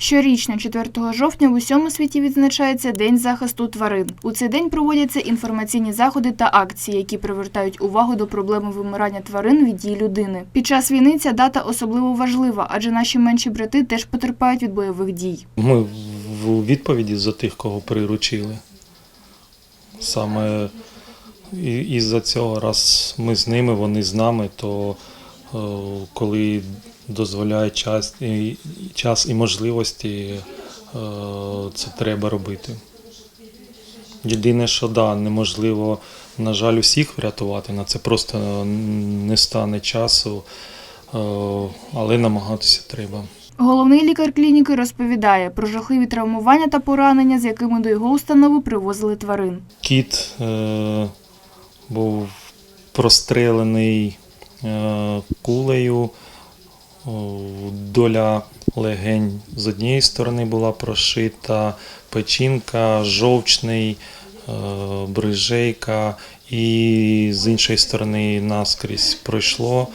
Щорічно, 4 жовтня, в усьому світі відзначається День захисту тварин. У цей день проводяться інформаційні заходи та акції, які привертають увагу до проблеми вимирання тварин від дій людини. Під час війни ця дата особливо важлива, адже наші менші брати теж потерпають від бойових дій. Ми в відповіді за тих, кого приручили. Саме із-за цього, раз ми з ними, вони з нами, то е, коли дозволяє час і, час і можливості, е, це треба робити. Єдине, що да, неможливо, на жаль, усіх врятувати, на це просто не стане часу, е, але намагатися треба. Головний лікар клініки розповідає про жахливі травмування та поранення, з якими до його установи привозили тварин. Кіт е, був прострелений е, кулею. Доля легень з однієї сторони була прошита, печінка, жовчний, е, брижейка, і з іншої сторони наскрізь пройшло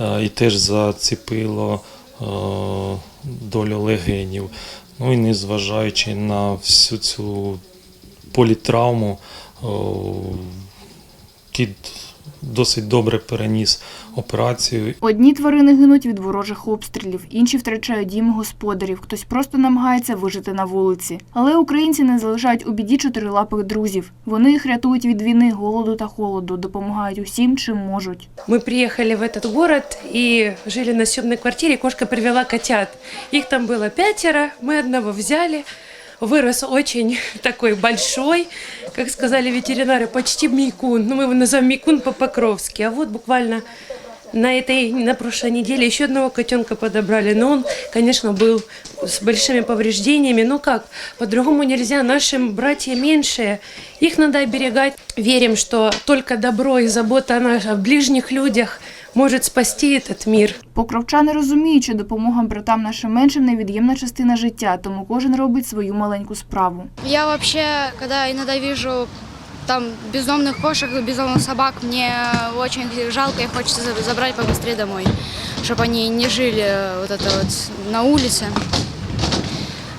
е, і теж зацепило е, долю легенів. Ну і незважаючи на всю цю політравму, кіт досить добре переніс операцію Одні тварини гинуть від ворожих обстрілів, інші втрачають дім господарів, хтось просто намагається вижити на вулиці. Але українці не залишають у біді чотирилапих друзів. Вони їх рятують від війни, голоду та холоду, допомагають усім, чим можуть. Мы приехали в этот город и жили на съемной квартире. Кошка привела котят. Их там было пятеро, мы одного взяли. Вырос очень такой большой, как сказали ветеринары, почти мейкун. Ну, мы его называем мейкун по-покровски. А вот буквально на этой, на прошлой неделе еще одного котенка подобрали. Но он, конечно, был с большими повреждениями. Ну как, по-другому нельзя. Наши братья меньшие, их надо оберегать. Верим, что только добро и забота о наших ближних людях может спасти этот мир. Покровчани розуміють, що допомога братам нашим меншим невід'ємна частина життя, тому кожен робить свою маленьку справу. Я вообще, когда иногда вижу там бездомных кошек и бездомных собак, мне очень их жалко и хочется за- забрать побыстрее домой, чтобы они не жили э, вот это вот на улице.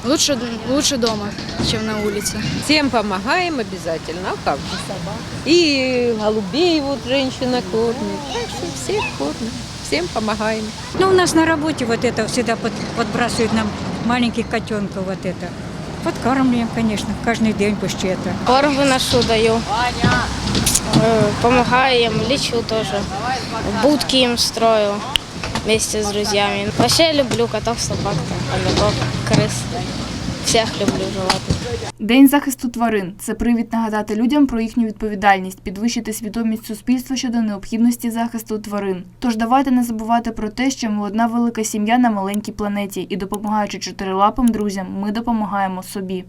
Лучше, лучше дома, чем на улице. Всем помогаем обязательно, а как же? И голубей вот женщина кормит, так что всех кормим, всем помогаем. Ну, у нас на работе вот это всегда под- подбрасывают нам маленьких котенков вот это. Подкармливаем, конечно, каждый день почти это. Корм выношу, даю. Э, Помогаю им, лечу тоже. Будки им строю вместе с друзьями. Вообще люблю котов, собак, хомяков, крыс. Всех люблю животных. День захисту тварин це привід нагадати людям про їхню відповідальність, підвищити свідомість суспільства щодо необхідності захисту тварин. Тож давайте не забувати про те, що ми одна велика сім'я на маленькій планеті, і допомагаючи чотирилапим друзям, ми допомагаємо собі.